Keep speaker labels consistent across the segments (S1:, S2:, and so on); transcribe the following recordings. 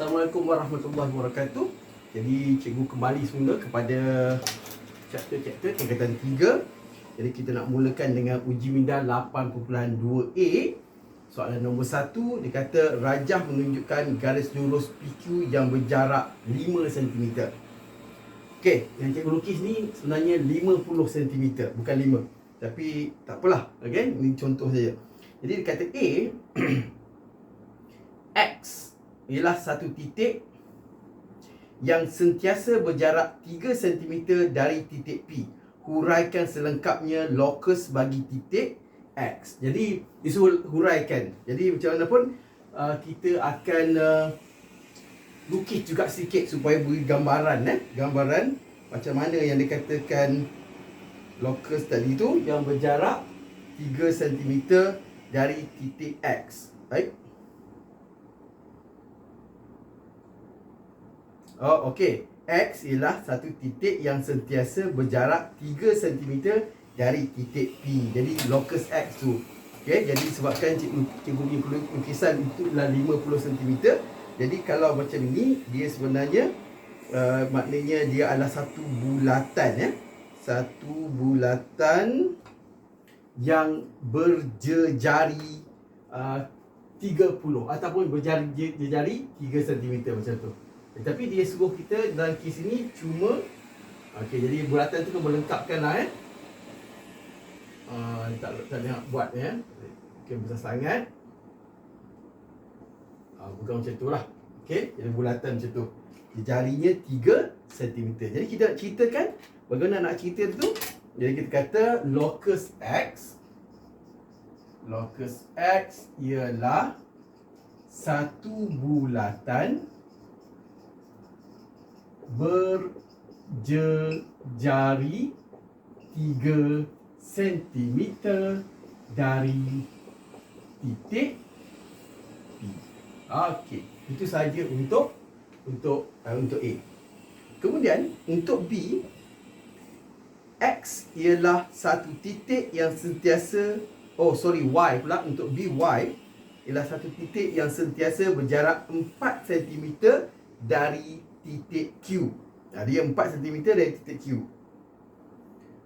S1: Assalamualaikum warahmatullahi wabarakatuh. Jadi cikgu kembali semula kepada chapter-chapter tingkatan 3. Jadi kita nak mulakan dengan uji minda 8.2A. Soalan nombor 1 dia kata rajah menunjukkan garis lurus PQ yang berjarak 5 cm. Okey, yang cikgu lukis ni sebenarnya 50 cm, bukan 5. Tapi tak apalah, okey? Ini contoh saja. Jadi dia kata A ialah satu titik yang sentiasa berjarak 3 cm dari titik P. Huraikan selengkapnya locus bagi titik X. Jadi disuruh huraikan. Jadi macam mana pun uh, kita akan uh, lukis juga sikit supaya beri gambaran eh, gambaran macam mana yang dikatakan locus tadi tu yang berjarak 3 cm dari titik X. Baik. Oh, okey. X ialah satu titik yang sentiasa berjarak 3 cm dari titik P. Jadi locus X tu. Okey, jadi sebabkan cikgu cikgu ni perlu lukisan itu adalah 50 cm. Jadi kalau macam ini dia sebenarnya uh, maknanya dia adalah satu bulatan ya. Satu bulatan yang berjejari uh, 30 ataupun berjari-jari 3 cm macam tu. Tetapi dia suruh kita dalam kes ini cuma Okey, jadi bulatan tu kan melengkapkan lah eh. Uh, tak, tak nak buat ya Okey, besar sangat. Uh, Bukan macam tu lah. Okey, jadi bulatan macam tu. Jarinya 3 cm Jadi kita nak ceritakan Bagaimana nak cerita tu. Jadi kita kata locus X Locus X ialah Satu bulatan berjejari 3 cm dari titik P. Okey, itu saja untuk untuk uh, untuk A. Kemudian untuk B X ialah satu titik yang sentiasa oh sorry Y pula untuk B Y ialah satu titik yang sentiasa berjarak 4 cm dari titik Q. Ha, dia 4 cm dari titik Q.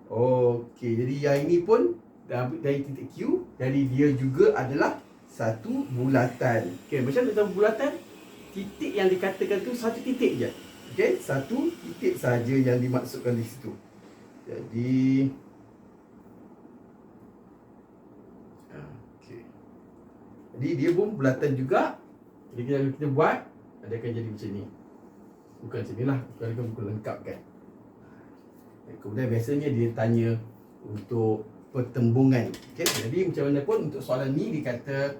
S1: Okey, jadi yang ini pun dari titik Q. Jadi dia juga adalah satu bulatan. Okey, macam mana bulatan? Titik yang dikatakan tu satu titik je. Okey, satu titik saja yang dimaksudkan di situ. Jadi Okey. Jadi dia pun bulatan juga. Jadi kita, kita buat, dia akan jadi macam ni bukan macam ni lah bukan dia buku lengkap kan kemudian biasanya dia tanya untuk pertembungan okay? jadi macam mana pun untuk soalan ni dia kata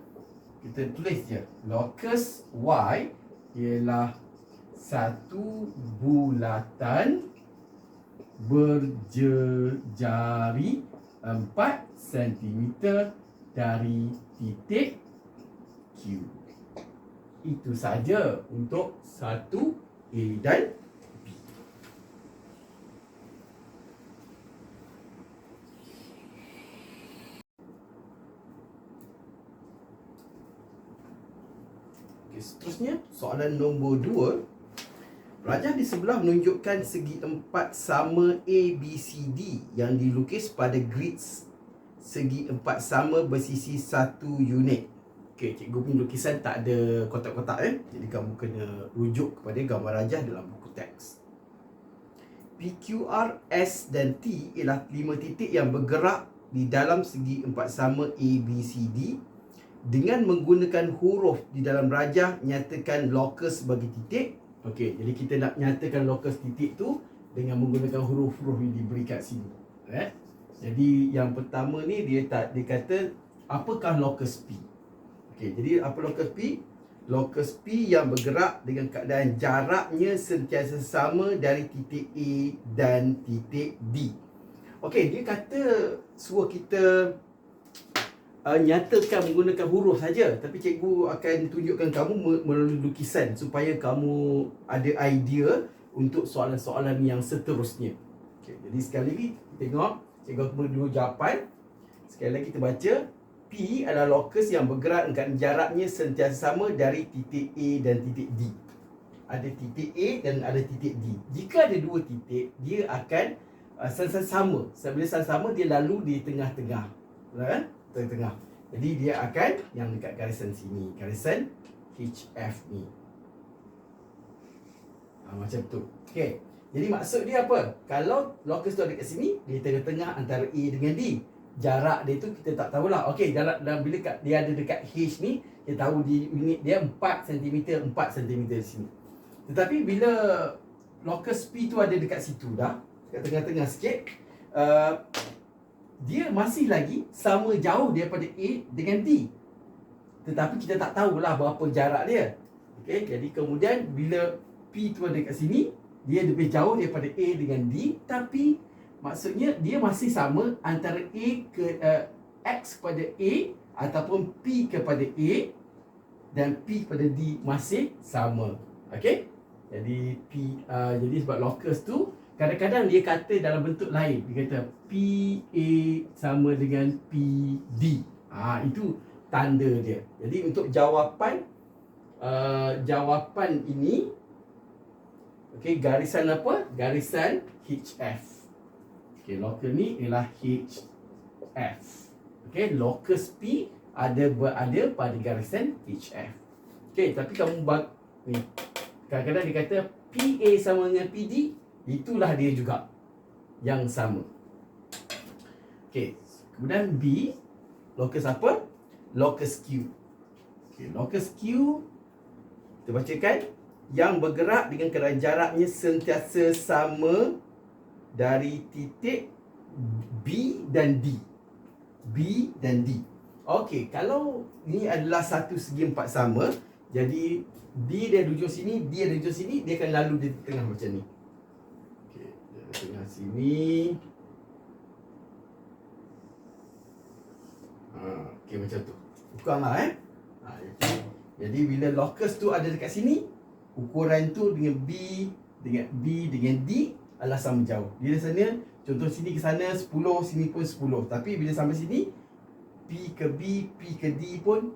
S1: kita tulis je locus y ialah satu bulatan berjejari 4 cm dari titik Q. Itu saja untuk satu A dan B. Okay, seterusnya, soalan nombor 2. Rajah di sebelah menunjukkan segi empat sama A, B, C, D yang dilukis pada grids segi empat sama bersisi satu unit. Okey, cikgu punya lukisan tak ada kotak-kotak eh. Jadi kamu kena rujuk kepada gambar rajah dalam buku teks. PQR, S dan T ialah lima titik yang bergerak di dalam segi empat sama A, B, C, D dengan menggunakan huruf di dalam rajah nyatakan locus bagi titik. Okey, jadi kita nak nyatakan locus titik tu dengan menggunakan huruf-huruf yang diberi kat sini. Eh? Jadi yang pertama ni dia tak dia kata apakah locus P? Okey, jadi apa locus P? Locus P yang bergerak dengan keadaan jaraknya sentiasa sama dari titik A dan titik D. Okey, dia kata suruh kita uh, nyatakan menggunakan huruf saja, tapi cikgu akan tunjukkan kamu melalui lukisan supaya kamu ada idea untuk soalan-soalan yang seterusnya. Okey, jadi sekali lagi tengok cikgu dulu jawapan. Sekali lagi kita baca Adalah locus yang bergerak dengan jaraknya sentiasa sama dari titik A dan titik D. ada titik A dan ada titik D. Jika ada dua titik, dia akan uh, sama. Bila sama, dia lalu di tengah-tengah. Kan? Tengah-tengah. Jadi dia akan yang dekat garisan sini, garisan HF ni. Ha, macam tu. Okey. Jadi maksud dia apa? Kalau locus tu ada kat sini, di tengah-tengah antara A dengan D. Jarak dia tu kita tak tahulah. Okey, jarak dalam bila kat, dia ada dekat H ni, kita tahu di unit dia 4 cm, 4 cm sini. Tetapi bila locus P tu ada dekat situ dah, dekat tengah-tengah sikit, uh, dia masih lagi sama jauh daripada A dengan D. Tetapi kita tak tahulah berapa jarak dia. Okey, jadi kemudian bila P tu ada kat sini, dia lebih jauh daripada A dengan D tapi maksudnya dia masih sama antara A ke uh, X kepada A ataupun P kepada A dan P kepada D masih sama. Okey? Jadi P uh, jadi sebab locus tu kadang-kadang dia kata dalam bentuk lain. Dia kata P A sama dengan P D. Ah ha, itu tanda dia. Jadi untuk jawapan uh, jawapan ini Okey, garisan apa? Garisan HF. Okey, locus ni ialah HF. Okey, locus P ada berada pada garisan HF. Okey, tapi kamu bag ni. Kadang-kadang dia kata PA sama dengan PD, itulah dia juga yang sama. Okey, kemudian B locus apa? Locus Q. Okey, locus Q kita bacakan yang bergerak dengan keadaan jaraknya sentiasa sama dari titik B dan D. B dan D. Okey, kalau ini adalah satu segi empat sama, jadi D dia di ujung sini, D ada di ujung sini, dia akan lalu di tengah macam ni. Okey, di tengah sini. Ha, okey macam tu. Bukanlah eh. Ha, jadi bila locus tu ada dekat sini, ukuran tu dengan B dengan B dengan D adalah sama jauh. Dia sana contoh sini ke sana 10, sini pun 10. Tapi bila sampai sini P ke B, P ke D pun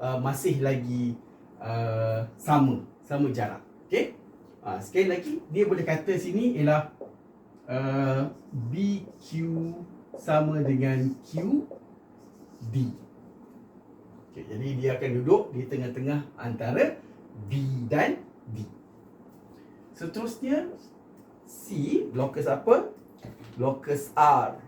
S1: uh, masih lagi uh, sama, sama jarak. Okey? Uh, sekali lagi dia boleh kata sini ialah uh, BQ sama dengan Q D. Okay, jadi dia akan duduk di tengah-tengah antara B dan D. Seterusnya C locus apa? Locus R.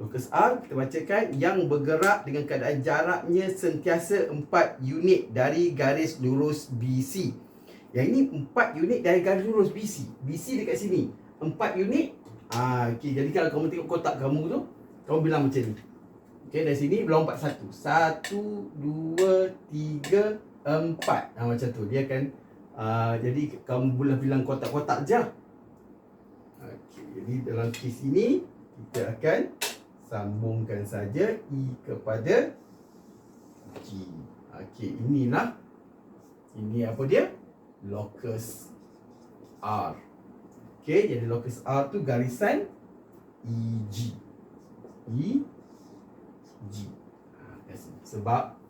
S1: Locus R kita bacakan yang bergerak dengan keadaan jaraknya sentiasa 4 unit dari garis lurus BC. Yang ini 4 unit dari garis lurus BC. BC dekat sini. 4 unit. Ah, okay. Jadi kalau kamu tengok kotak kamu tu, kamu bilang macam ni. Okay, dari sini berlompat satu. Satu, dua, tiga, empat ha, Macam tu Dia akan uh, Jadi kamu boleh bilang kotak-kotak je okay. Jadi dalam kes ini Kita akan Sambungkan saja E kepada G Okey, inilah Ini apa dia? Locus R Okey, jadi locus R tu garisan EG E G ha, Sebab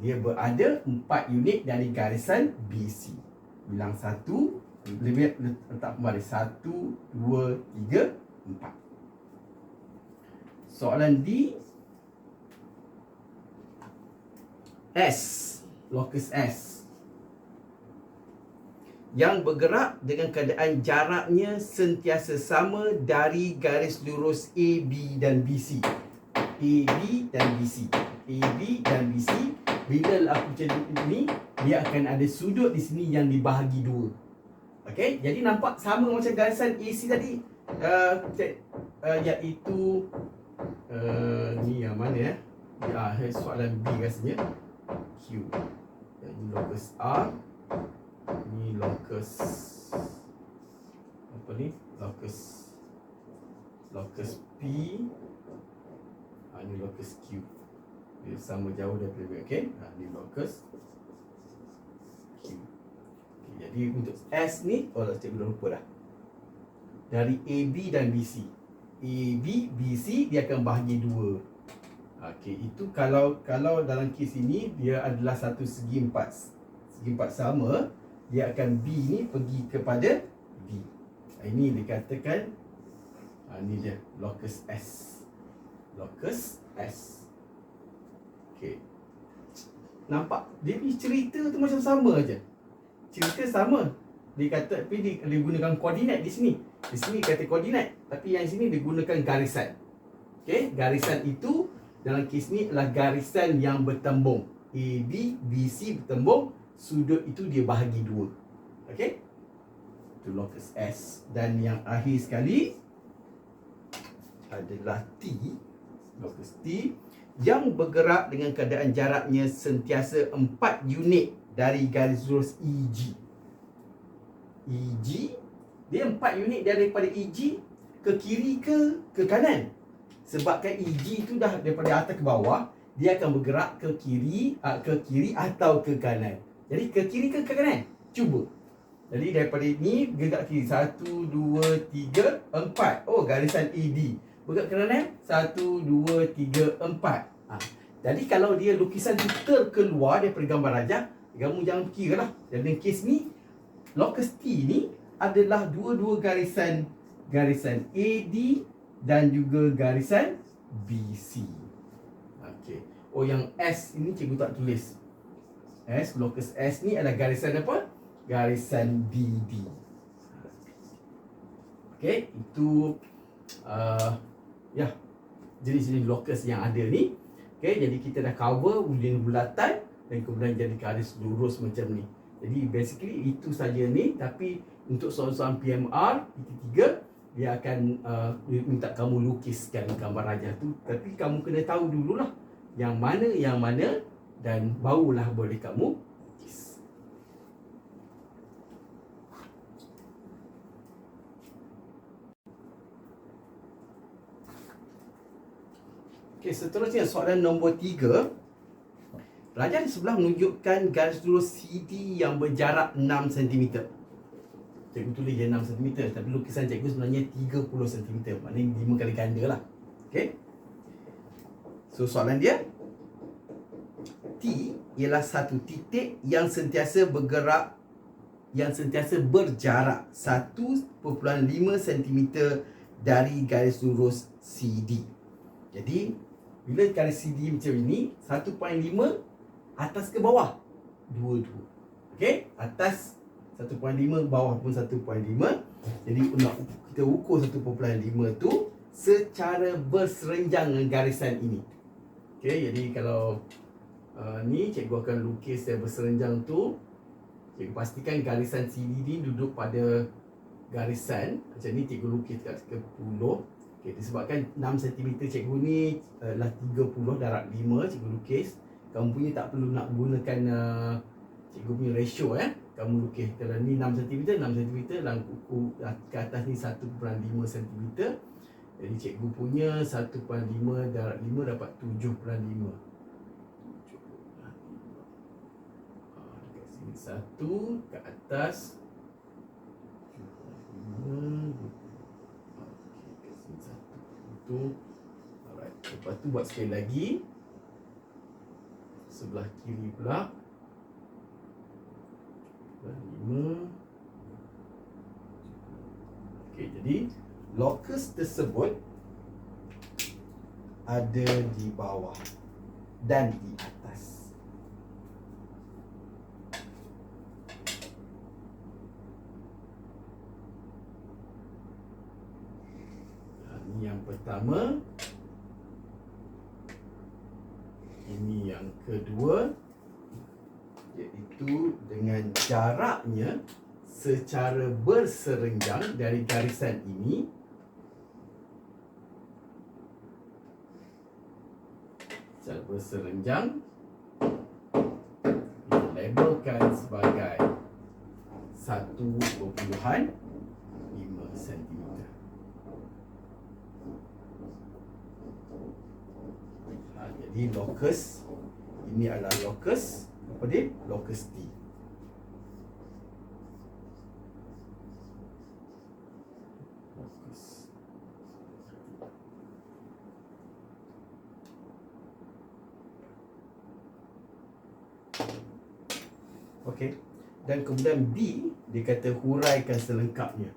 S1: dia berada 4 unit dari garisan BC. Bilang 1, lebih letak kembali 1, 2, 3, 4. Soalan D. S. Locus S. Yang bergerak dengan keadaan jaraknya sentiasa sama dari garis lurus AB dan BC. AB dan BC. AB dan BC bila aku macam ni dia akan ada sudut di sini yang dibahagi dua. Okey? Jadi nampak sama macam garisan AC tadi? Uh, uh, iaitu uh, ni yang mana ya uh, soalan B rasanya. Q. Ini locus R. Ni locus apa ni? Locus locus P. Uh, ni locus Q. Dia sama jauh daripada B okey? Ha ni locus Q jadi untuk S ni oh cikgu dah lupa dah dari AB dan BC AB BC dia akan bahagi dua okey itu kalau kalau dalam kes ini dia adalah satu segi empat segi empat sama, dia akan B ni pergi kepada B. Ha, Ini dikatakan ha, ni dia locus S. Locus S. Okey. Nampak? Dia ni cerita tu macam sama aja. Cerita sama. Dia kata tapi dia, dia gunakan koordinat di sini. Di sini kata koordinat, tapi yang sini dia gunakan garisan. Okey, garisan itu dalam kes ni adalah garisan yang bertembung. AB, BC bertembung, sudut itu dia bahagi dua. Okey? Itu locus S dan yang akhir sekali adalah T, locus T yang bergerak dengan keadaan jaraknya sentiasa 4 unit dari garis lurus EG. EG dia 4 unit daripada EG ke kiri ke ke kanan. Sebabkan EG itu dah daripada atas ke bawah, dia akan bergerak ke kiri uh, ke kiri atau ke kanan. Jadi ke kiri ke ke kanan? Cuba. Jadi daripada ni gerak kiri 1 2 3 4. Oh garisan ED. Bergerak ke kanan 1 2 3 4. Ha. Jadi kalau dia lukisan tu terkeluar daripada gambar rajah, kamu jangan fikirlah. Dalam kes ni locus T ni adalah dua-dua garisan garisan AD dan juga garisan BC. Okey. Oh yang S ini cikgu tak tulis. S locus S ni adalah garisan apa? Garisan BD. Okey, itu uh, ya jenis-jenis locus yang ada ni. Okey, jadi kita dah cover wujud bulatan dan kemudian jadi garis lurus macam ni. Jadi basically itu saja ni tapi untuk soalan-soalan PMR titik tiga dia akan uh, minta kamu lukiskan gambar raja tu tapi kamu kena tahu dululah yang mana yang mana dan barulah boleh kamu lukis. Okey, seterusnya soalan nombor tiga. Raja di sebelah menunjukkan garis lurus CD yang berjarak 6 cm. Cikgu tulis je 6 cm Tapi lukisan cikgu sebenarnya 30 cm Maknanya 5 kali ganda lah. Okay So soalan dia? T ialah satu titik yang sentiasa bergerak Yang sentiasa berjarak 1.5 cm dari garis lurus CD Jadi Bila garis CD macam ini 1.5 atas ke bawah? Dua-dua. Okay Atas 1.5 bawah pun 1.5 jadi nak kita ukur 1.5 tu secara berserenjang dengan garisan ini. Okey? Jadi kalau uh, ni cikgu akan lukis yang berserenjang tu cikgu pastikan garisan CDD duduk pada garisan. Macam ni cikgu lukis kat 10 okey disebabkan 6 cm cikgu ni adalah uh, 30 darab 5 cikgu lukis. Kamu punya tak perlu nak gunakan uh, cikgu punya ratio eh. Kamu lukis kalau ni 6 cm 6 cm dan kuku ke atas ni 1.5 cm jadi cikgu punya 1.5 darab 5 dapat 7.5 dekat sini. Satu ke atas 7.5 kat sini satu itu alright lepas tu buat sekali lagi. Sebelah kiri pula. Lima. Okey, jadi locus tersebut ada di bawah dan di atas. Ini yang pertama. Ini yang kedua iaitu dengan jaraknya secara berserenjang dari garisan ini secara berserenjang dilabelkan sebagai satu perpuluhan lima sentimeter. Jadi locus ini adalah locus apa dia? Locus T. Okey. Dan kemudian B dia kata huraikan selengkapnya.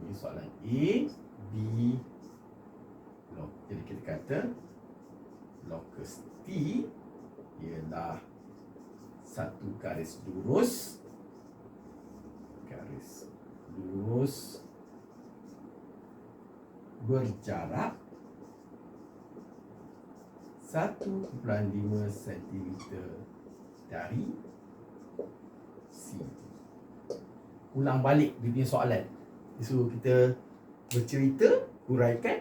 S1: Ini soalan A, B, log. Jadi kita kata locus T ialah satu garis lurus garis lurus berjarak 1.5 cm dari C. Ulang balik dia punya soalan. Dia suruh kita bercerita, huraikan,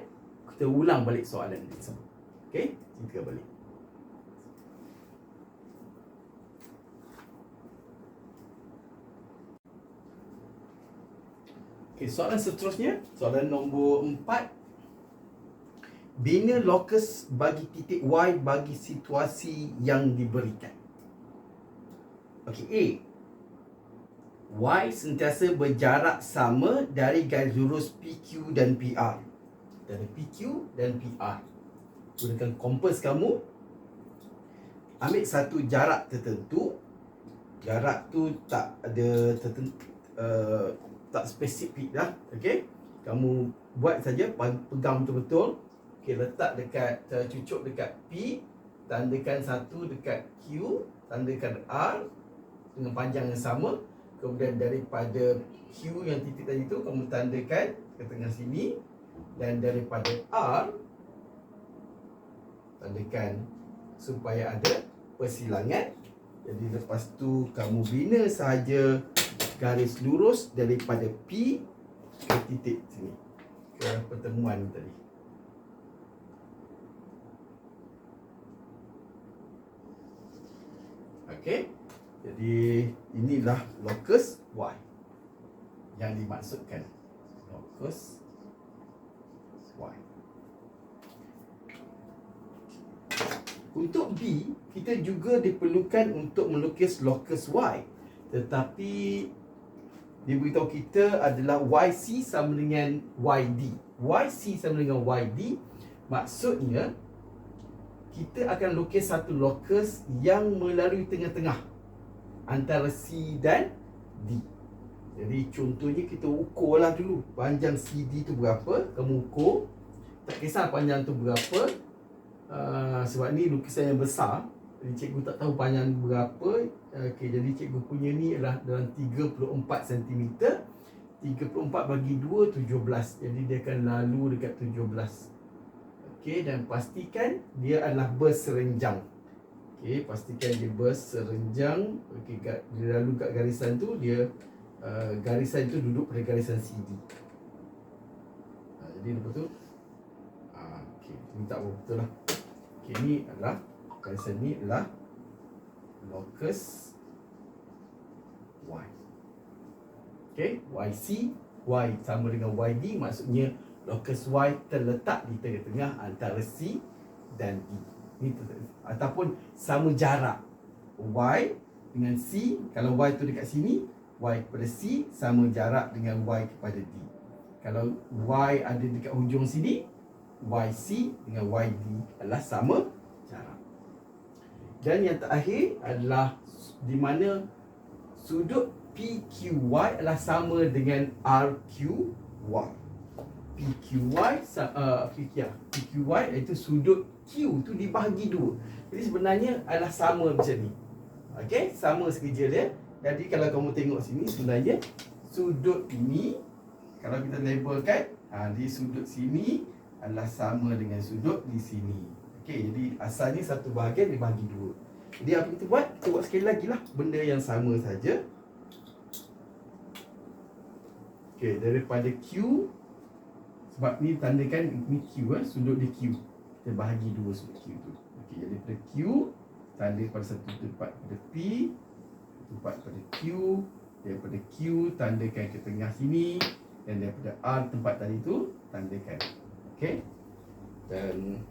S1: kita ulang balik soalan dia semua. Okey, cerita balik. Okey, soalan seterusnya, soalan nombor 4 Bina locus bagi titik Y bagi situasi yang diberikan. Okey, A. Y sentiasa berjarak sama dari garis lurus PQ dan PR. Dari PQ dan PR. Gunakan kompas kamu. Ambil satu jarak tertentu. Jarak tu tak ada tertentu. Uh, tak spesifik dah. Okey. Kamu buat saja pegang betul-betul. Okey, letak dekat uh, cucuk dekat P, tandakan satu dekat Q, tandakan R dengan panjang yang sama. Kemudian daripada Q yang titik tadi tu kamu tandakan ke tengah sini dan daripada R tandakan supaya ada persilangan. Jadi lepas tu kamu bina sahaja garis lurus daripada P ke titik sini ke pertemuan tadi. Okey. Jadi inilah locus Y yang dimaksudkan. Locus Y. Untuk B, kita juga diperlukan untuk melukis locus Y. Tetapi dia beritahu kita adalah YC sama dengan YD. YC sama dengan YD maksudnya kita akan lukis satu locus yang melalui tengah-tengah antara C dan D. Jadi contohnya kita ukurlah dulu panjang CD tu berapa, kamu ukur. Tak kisah panjang tu berapa. Uh, sebab ni lukisan yang besar. Jadi cikgu tak tahu panjang berapa. Okey, jadi cikgu punya ni adalah dalam 34 cm. 34 bagi 2 17. Jadi dia akan lalu dekat 17. Okey dan pastikan dia adalah berserenjang. Okey, pastikan dia berserenjang. Okey, dia lalu kat garisan tu dia uh, garisan tu duduk pada garisan CD. Uh, jadi lepas tu uh, okey, tak betul lah. Okey, ni adalah garisan ni adalah locus Y. Okey, YC, Y sama dengan YD maksudnya locus Y terletak di tengah-tengah antara C dan D. Ini ataupun sama jarak Y dengan C. Kalau Y tu dekat sini, Y kepada C sama jarak dengan Y kepada D. Kalau Y ada dekat hujung sini, YC dengan YD adalah sama jarak. Dan yang terakhir adalah di mana sudut PQY adalah sama dengan RQY. PQY uh, PQY, PQY iaitu sudut Q tu dibahagi dua. Jadi sebenarnya adalah sama macam ni. Okey, sama sekejap dia. Jadi kalau kamu tengok sini sebenarnya sudut ini kalau kita labelkan ha, di sudut sini adalah sama dengan sudut di sini. Okey, jadi asalnya satu bahagian dibahagi dua. Jadi apa kita buat? Kita buat sekali lagi lah benda yang sama saja. Okey, daripada Q sebab ni tandakan ni Q eh, sudut dia Q. Kita bahagi dua sudut Q tu. Okey, jadi pada Q tanda pada satu tempat pada P, tempat pada Q, daripada Q tandakan ke tengah sini dan daripada R tempat tadi tu tandakan. Okey. Dan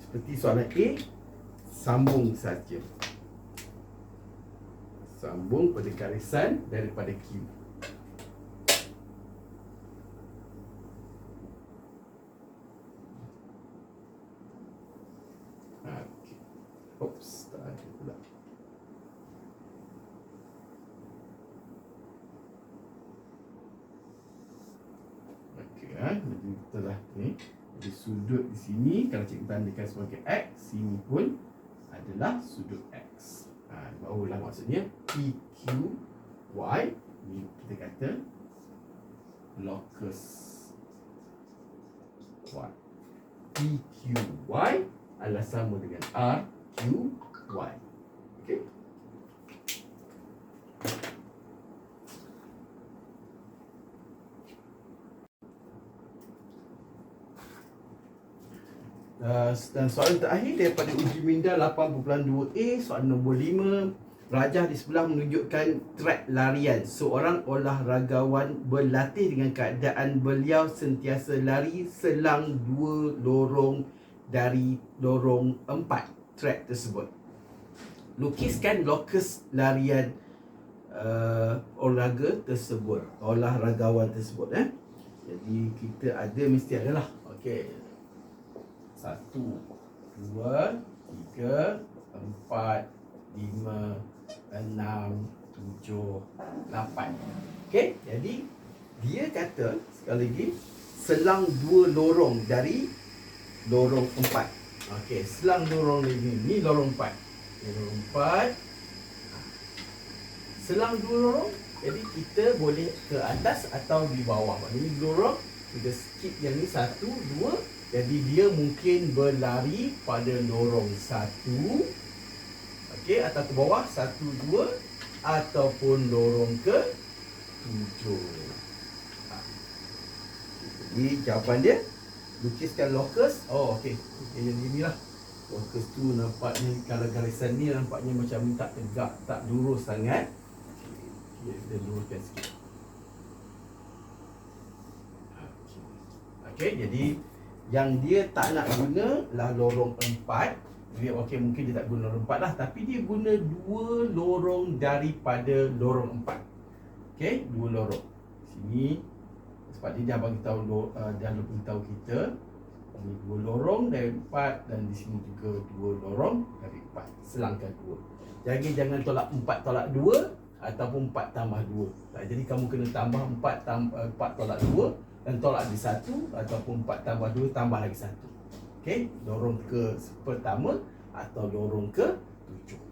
S1: seperti soalan A sambung saja. Sambung pada garisan daripada Q. Oops, tak ada pula. Adalah ni. Jadi sudut di sini kalau cikgu tandakan sebagai X, sini pun adalah sudut X. Ha, barulah maksudnya PQY ni kita kata locus Y. PQY adalah sama dengan RQY. Okey. Uh, dan soalan terakhir daripada uji minda 8.2A soalan nombor 5 Rajah di sebelah menunjukkan track larian. Seorang olahragawan berlatih dengan keadaan beliau sentiasa lari selang dua lorong dari lorong empat. Track tersebut. Lukiskan lokus larian uh, olahraga tersebut. Olahragawan tersebut eh? Jadi kita ada mesti adalah Okey satu, dua, tiga, empat, lima, enam, tujuh, lapan. Okey, jadi dia kata sekali lagi selang dua lorong dari lorong empat. Okey, selang lorong ini, ni lorong empat. Ini lorong empat. Selang dua lorong, jadi kita boleh ke atas atau di bawah. Maknanya lorong, kita skip yang ni satu, dua, jadi dia mungkin berlari pada lorong satu Okey, atau ke bawah satu, dua Ataupun lorong ke tujuh. Ha. Jadi jawapan dia. Lukiskan locus. Oh okey, okay, yang ini lah Locus tu nampaknya kalau garisan ni nampaknya macam tak tegak, tak lurus sangat. Okay, kita luruskan sikit. Okey, jadi yang dia tak nak guna lah lorong empat. Dia okey mungkin dia tak guna lorong empat lah. Tapi dia guna dua lorong daripada lorong empat. Okey dua lorong. Sini. Sebab dia dah bagi tahu uh, dia dah bagi tahu kita. Ini dua lorong dari empat dan di sini juga dua lorong dari empat. Selangkah dua. Jadi jangan tolak empat tolak dua ataupun empat tambah dua. Jadi kamu kena tambah empat tambah empat tolak dua dan tolak di satu ataupun empat tambah dua tambah lagi satu. Okey, lorong ke pertama atau lorong ke tujuh.